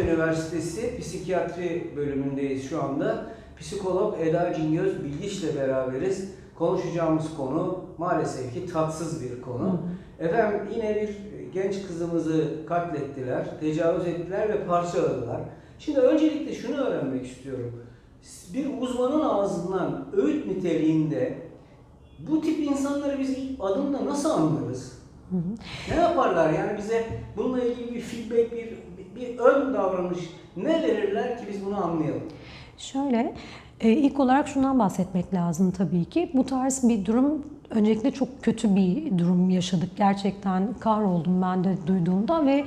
Üniversitesi Psikiyatri bölümündeyiz şu anda. Psikolog Eda Cingöz Bilgiç'le beraberiz. Konuşacağımız konu maalesef ki tatsız bir konu. Efendim yine bir genç kızımızı katlettiler, tecavüz ettiler ve parçaladılar. Şimdi öncelikle şunu öğrenmek istiyorum. Bir uzmanın ağzından öğüt niteliğinde bu tip insanları biz ilk adımda nasıl anlarız? Ne yaparlar yani bize bununla ilgili bir feedback, bir, bir ön davranış ne verirler ki biz bunu anlayalım? Şöyle, e, ilk olarak şundan bahsetmek lazım tabii ki. Bu tarz bir durum öncelikle çok kötü bir durum yaşadık. Gerçekten kahroldum ben de duyduğumda ve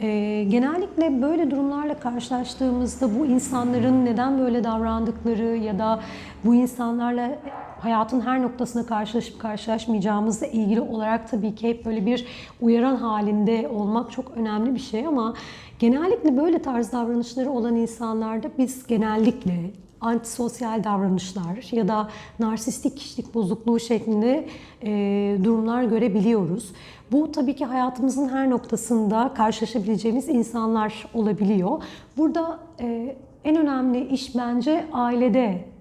e, genellikle böyle durumlarla karşılaştığımızda bu insanların neden böyle davrandıkları ya da bu insanlarla hayatın her noktasında karşılaşıp karşılaşmayacağımızla ilgili olarak tabii ki hep böyle bir uyaran halinde olmak çok önemli bir şey ama genellikle böyle tarz davranışları olan insanlarda biz genellikle antisosyal davranışlar ya da narsistik kişilik bozukluğu şeklinde e, durumlar görebiliyoruz. Bu tabii ki hayatımızın her noktasında karşılaşabileceğimiz insanlar olabiliyor. Burada e, en önemli iş bence ailede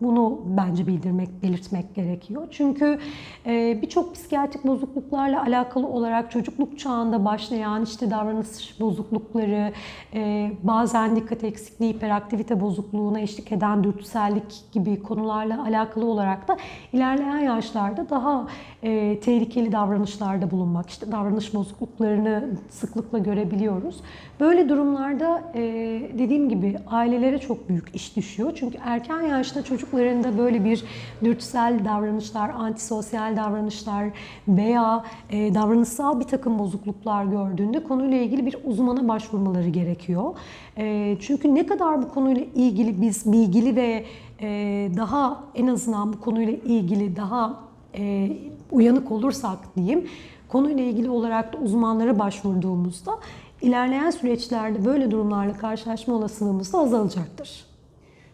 bunu bence bildirmek, belirtmek gerekiyor. Çünkü e, birçok psikiyatrik bozukluklarla alakalı olarak çocukluk çağında başlayan işte davranış bozuklukları, e, bazen dikkat eksikliği, hiperaktivite bozukluğuna eşlik eden dürtüsellik gibi konularla alakalı olarak da ilerleyen yaşlarda daha e, tehlikeli davranışlarda bulunmak, işte davranış bozukluklarını sıklıkla görebiliyoruz. Böyle durumlarda dediğim gibi ailelere çok büyük iş düşüyor. Çünkü erken yaşta çocuklarında böyle bir dürtüsel davranışlar, antisosyal davranışlar veya e, davranışsal bir takım bozukluklar gördüğünde konuyla ilgili bir uzmana başvurmaları gerekiyor. E, çünkü ne kadar bu konuyla ilgili biz bilgili ve e, daha en azından bu konuyla ilgili daha e, uyanık olursak diyeyim, konuyla ilgili olarak da uzmanlara başvurduğumuzda ilerleyen süreçlerde böyle durumlarla karşılaşma olasılığımız da azalacaktır.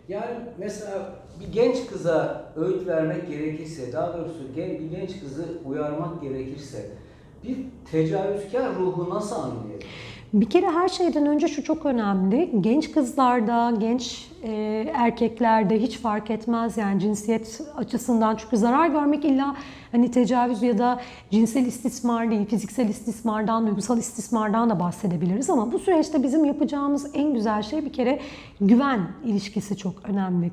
Yani mesela bir genç kıza öğüt vermek gerekirse, daha doğrusu bir genç kızı uyarmak gerekirse bir tecavüzkar ruhu nasıl anlayabilir? Bir kere her şeyden önce şu çok önemli. Genç kızlarda, genç e, erkeklerde hiç fark etmez yani cinsiyet açısından. Çünkü zarar görmek illa hani tecavüz ya da cinsel istismar değil, fiziksel istismardan, duygusal istismardan da bahsedebiliriz. Ama bu süreçte bizim yapacağımız en güzel şey bir kere güven ilişkisi çok önemli.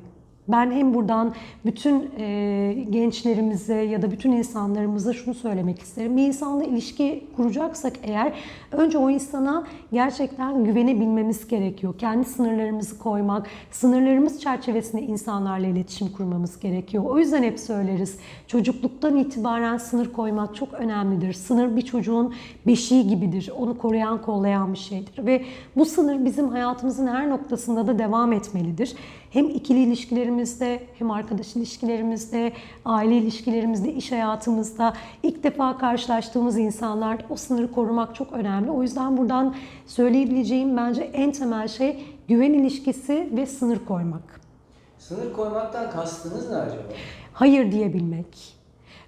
Ben hem buradan bütün e, gençlerimize ya da bütün insanlarımıza şunu söylemek isterim. Bir insanla ilişki kuracaksak eğer önce o insana gerçekten güvenebilmemiz gerekiyor. Kendi sınırlarımızı koymak, sınırlarımız çerçevesinde insanlarla iletişim kurmamız gerekiyor. O yüzden hep söyleriz. Çocukluktan itibaren sınır koymak çok önemlidir. Sınır bir çocuğun beşiği gibidir. Onu koruyan, kollayan bir şeydir. Ve bu sınır bizim hayatımızın her noktasında da devam etmelidir. Hem ikili ilişkilerimizde, hem arkadaş ilişkilerimizde, aile ilişkilerimizde, iş hayatımızda ilk defa karşılaştığımız insanlar o sınırı korumak çok önemli. O yüzden buradan söyleyebileceğim bence en temel şey güven ilişkisi ve sınır koymak. Sınır koymaktan kastınız ne acaba? Hayır diyebilmek.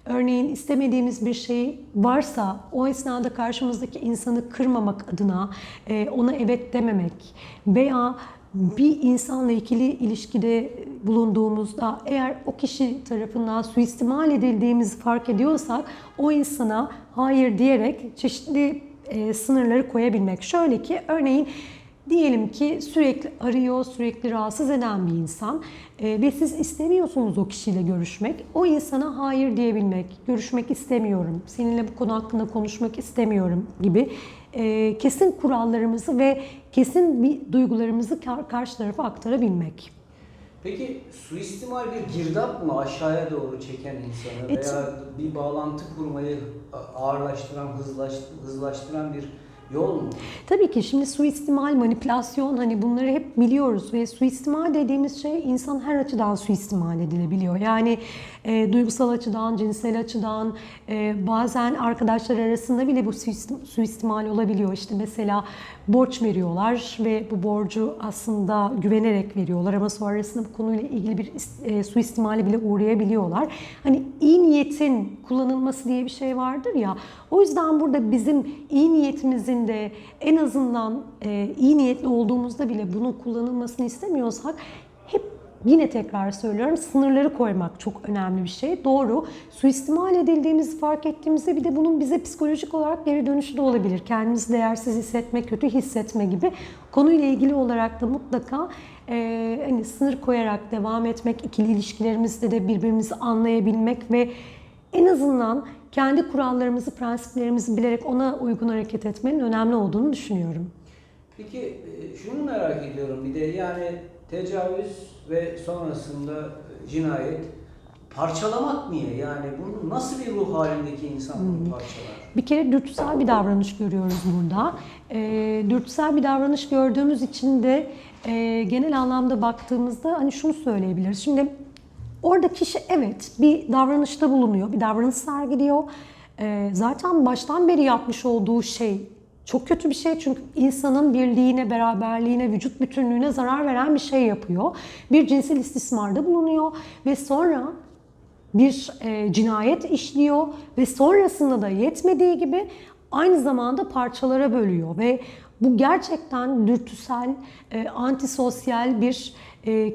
Örneğin istemediğimiz bir şey varsa o esnada karşımızdaki insanı kırmamak adına e, ona evet dememek veya bir insanla ikili ilişkide bulunduğumuzda eğer o kişi tarafından suistimal edildiğimizi fark ediyorsak o insana hayır diyerek çeşitli e, sınırları koyabilmek. Şöyle ki örneğin Diyelim ki sürekli arıyor, sürekli rahatsız eden bir insan e, ve siz istemiyorsunuz o kişiyle görüşmek. O insana hayır diyebilmek, görüşmek istemiyorum, seninle bu konu hakkında konuşmak istemiyorum gibi e, kesin kurallarımızı ve kesin bir duygularımızı kar- karşı tarafa aktarabilmek. Peki suistimal bir girdap mı aşağıya doğru çeken insanı E, veya bir bağlantı kurmayı ağırlaştıran, hızlaş- hızlaştıran bir yol mu? Tabii ki şimdi suistimal, manipülasyon hani bunları hep biliyoruz ve suistimal dediğimiz şey insan her açıdan suistimal edilebiliyor. Yani e, duygusal açıdan, cinsel açıdan, e, bazen arkadaşlar arasında bile bu suist- suistimal olabiliyor. İşte mesela borç veriyorlar ve bu borcu aslında güvenerek veriyorlar ama sonrasında bu konuyla ilgili bir e, suistimale bile uğrayabiliyorlar. Hani iyi niyetin kullanılması diye bir şey vardır ya. O yüzden burada bizim iyi niyetimizin öncesinde en azından e, iyi niyetli olduğumuzda bile bunun kullanılmasını istemiyorsak hep yine tekrar söylüyorum sınırları koymak çok önemli bir şey. Doğru. Suistimal edildiğimizi fark ettiğimizde bir de bunun bize psikolojik olarak geri dönüşü de olabilir. Kendimizi değersiz hissetme, kötü hissetme gibi. Konuyla ilgili olarak da mutlaka e, hani sınır koyarak devam etmek, ikili ilişkilerimizde de birbirimizi anlayabilmek ve en azından kendi kurallarımızı, prensiplerimizi bilerek ona uygun hareket etmenin önemli olduğunu düşünüyorum. Peki e, şunu merak ediyorum bir de yani tecavüz ve sonrasında e, cinayet parçalamak niye? Yani bunu nasıl bir ruh halindeki insan bunu parçalar? Bir kere dürtüsel bir davranış görüyoruz burada. E, dürtüsel bir davranış gördüğümüz için de e, genel anlamda baktığımızda hani şunu söyleyebiliriz. Şimdi orada kişi evet bir davranışta bulunuyor, bir davranış sergiliyor. E, zaten baştan beri yapmış olduğu şey çok kötü bir şey çünkü insanın birliğine, beraberliğine, vücut bütünlüğüne zarar veren bir şey yapıyor. Bir cinsel istismarda bulunuyor ve sonra bir e, cinayet işliyor ve sonrasında da yetmediği gibi aynı zamanda parçalara bölüyor ve bu gerçekten dürtüsel, e, antisosyal bir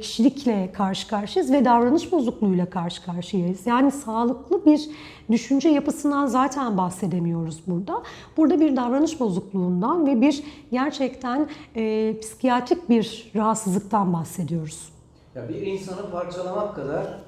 kişilikle karşı karşıyayız ve davranış bozukluğuyla karşı karşıyayız. Yani sağlıklı bir düşünce yapısından zaten bahsedemiyoruz burada. Burada bir davranış bozukluğundan ve bir gerçekten e, psikiyatrik bir rahatsızlıktan bahsediyoruz. Ya bir insanı parçalamak kadar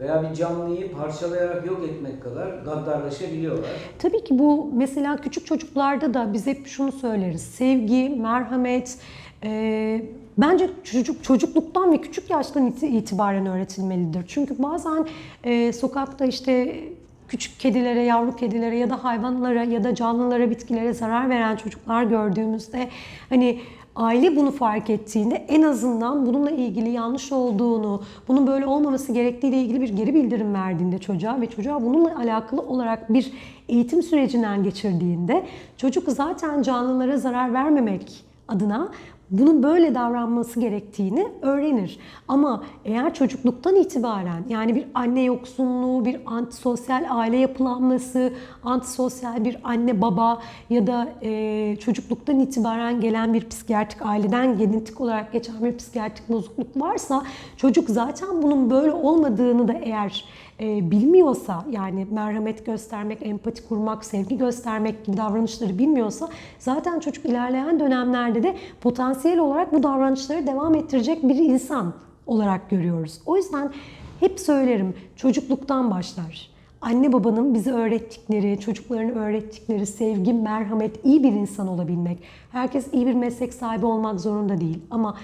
veya bir canlıyı parçalayarak yok etmek kadar gaddarlaşabiliyorlar. Tabii ki bu mesela küçük çocuklarda da biz hep şunu söyleriz. Sevgi, merhamet, e, bence çocuk çocukluktan ve küçük yaştan iti- itibaren öğretilmelidir. Çünkü bazen e, sokakta işte küçük kedilere, yavru kedilere ya da hayvanlara ya da canlılara, bitkilere zarar veren çocuklar gördüğümüzde hani aile bunu fark ettiğinde en azından bununla ilgili yanlış olduğunu, bunun böyle olmaması gerektiğiyle ilgili bir geri bildirim verdiğinde çocuğa ve çocuğa bununla alakalı olarak bir eğitim sürecinden geçirdiğinde çocuk zaten canlılara zarar vermemek adına bunun böyle davranması gerektiğini öğrenir. Ama eğer çocukluktan itibaren yani bir anne yoksunluğu, bir antisosyal aile yapılanması, antisosyal bir anne baba ya da e, çocukluktan itibaren gelen bir psikiyatrik aileden genetik olarak geçen bir psikiyatrik bozukluk varsa çocuk zaten bunun böyle olmadığını da eğer e, bilmiyorsa yani merhamet göstermek, empati kurmak, sevgi göstermek gibi davranışları bilmiyorsa zaten çocuk ilerleyen dönemlerde de potansiyel olarak bu davranışları devam ettirecek bir insan olarak görüyoruz. O yüzden hep söylerim çocukluktan başlar. Anne babanın bize öğrettikleri, çocuklarını öğrettikleri sevgi, merhamet, iyi bir insan olabilmek. Herkes iyi bir meslek sahibi olmak zorunda değil ama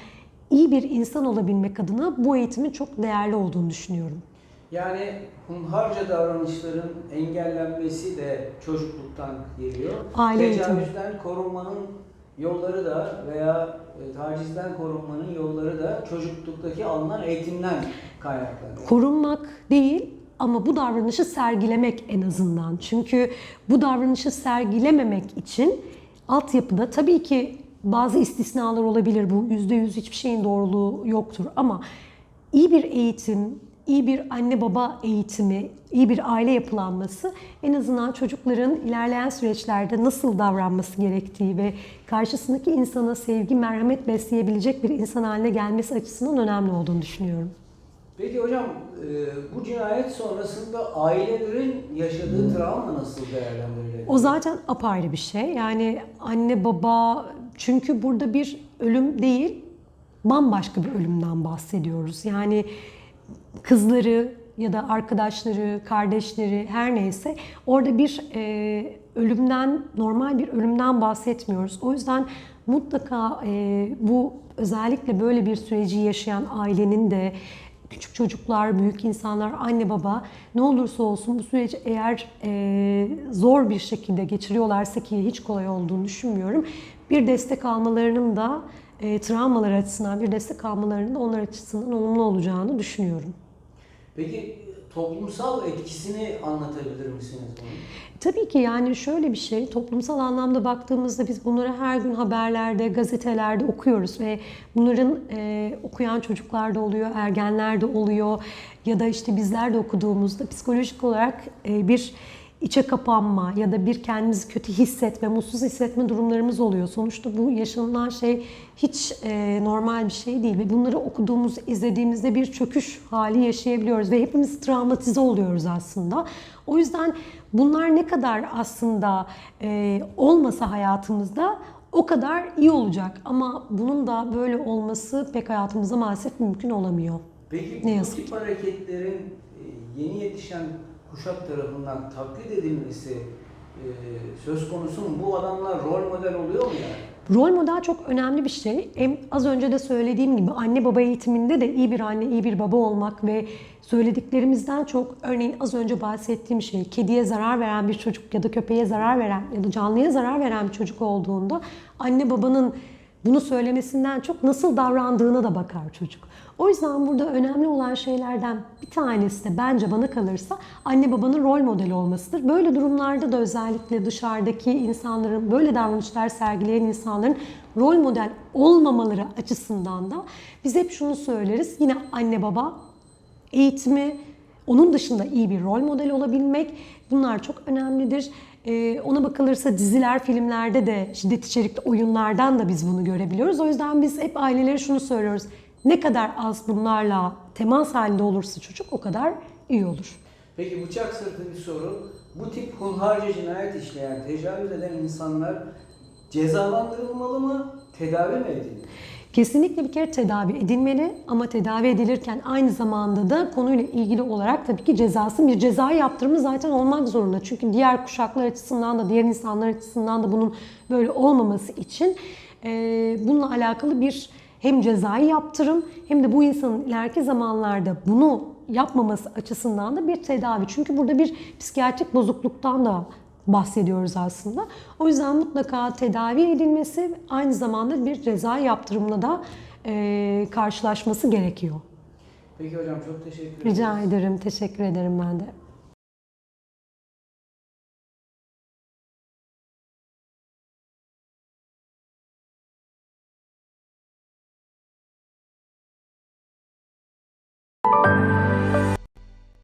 iyi bir insan olabilmek adına bu eğitimin çok değerli olduğunu düşünüyorum. Yani hunharca davranışların engellenmesi de çocukluktan geliyor. Aile eğitimi. Tecavüzden korunmanın yolları da veya e, tacizden korunmanın yolları da çocukluktaki alınan eğitimden kaynaklanıyor. korunmak değil ama bu davranışı sergilemek en azından. Çünkü bu davranışı sergilememek için altyapıda tabii ki bazı istisnalar olabilir. Bu yüzde yüz hiçbir şeyin doğruluğu yoktur ama iyi bir eğitim, iyi bir anne baba eğitimi, iyi bir aile yapılanması en azından çocukların ilerleyen süreçlerde nasıl davranması gerektiği ve karşısındaki insana sevgi, merhamet besleyebilecek bir insan haline gelmesi açısından önemli olduğunu düşünüyorum. Peki hocam e, bu cinayet sonrasında ailelerin yaşadığı travma nasıl değerlendirilebilir? O zaten apayrı bir şey. Yani anne baba çünkü burada bir ölüm değil bambaşka bir ölümden bahsediyoruz. Yani kızları ya da arkadaşları, kardeşleri her neyse orada bir e, ölümden normal bir ölümden bahsetmiyoruz. O yüzden mutlaka e, bu özellikle böyle bir süreci yaşayan ailenin de küçük çocuklar, büyük insanlar, anne baba ne olursa olsun bu süreci eğer e, zor bir şekilde geçiriyorlarsa ki hiç kolay olduğunu düşünmüyorum. Bir destek almalarının da e, travmalar açısından bir destek almalarının da onlar açısından olumlu olacağını düşünüyorum. Peki toplumsal etkisini anlatabilir misiniz bunun? Tabii ki yani şöyle bir şey, toplumsal anlamda baktığımızda biz bunları her gün haberlerde, gazetelerde okuyoruz ve bunların e, okuyan çocuklar da oluyor, ergenler de oluyor ya da işte bizler de okuduğumuzda psikolojik olarak e, bir içe kapanma ya da bir kendimizi kötü hissetme, mutsuz hissetme durumlarımız oluyor. Sonuçta bu yaşanılan şey hiç e, normal bir şey değil ve bunları okuduğumuz, izlediğimizde bir çöküş hali yaşayabiliyoruz ve hepimiz travmatize oluyoruz aslında. O yüzden bunlar ne kadar aslında e, olmasa hayatımızda o kadar iyi olacak ama bunun da böyle olması pek hayatımızda maalesef mümkün olamıyor. Peki Ne bu yazık tip hareketlerin e, yeni yetişen kuşak tarafından taklit edilmesi e, söz konusu mu? Bu adamlar rol model oluyor mu yani? Rol model çok önemli bir şey. Hem az önce de söylediğim gibi anne baba eğitiminde de iyi bir anne, iyi bir baba olmak ve söylediklerimizden çok örneğin az önce bahsettiğim şey kediye zarar veren bir çocuk ya da köpeğe zarar veren ya da canlıya zarar veren bir çocuk olduğunda anne babanın bunu söylemesinden çok nasıl davrandığına da bakar çocuk. O yüzden burada önemli olan şeylerden bir tanesi de bence bana kalırsa anne babanın rol modeli olmasıdır. Böyle durumlarda da özellikle dışarıdaki insanların, böyle davranışlar sergileyen insanların rol model olmamaları açısından da biz hep şunu söyleriz. Yine anne baba eğitimi, onun dışında iyi bir rol model olabilmek bunlar çok önemlidir. Ee, ona bakılırsa diziler, filmlerde de şiddet içerikli oyunlardan da biz bunu görebiliyoruz. O yüzden biz hep ailelere şunu söylüyoruz. Ne kadar az bunlarla temas halinde olursa çocuk o kadar iyi olur. Peki bıçak sırtı bir soru. Bu tip hunharca cinayet işleyen, tecavüz eden insanlar cezalandırılmalı mı, tedavi mi edilmeli? Kesinlikle bir kere tedavi edilmeli ama tedavi edilirken aynı zamanda da konuyla ilgili olarak tabii ki cezası bir cezai yaptırımı zaten olmak zorunda. Çünkü diğer kuşaklar açısından da diğer insanlar açısından da bunun böyle olmaması için e, bununla alakalı bir hem cezai yaptırım hem de bu insanın ileriki zamanlarda bunu yapmaması açısından da bir tedavi. Çünkü burada bir psikiyatrik bozukluktan da bahsediyoruz aslında. O yüzden mutlaka tedavi edilmesi aynı zamanda bir ceza yaptırımla da e, karşılaşması gerekiyor. Peki hocam çok teşekkür ederim. Rica ederim, teşekkür ederim ben de.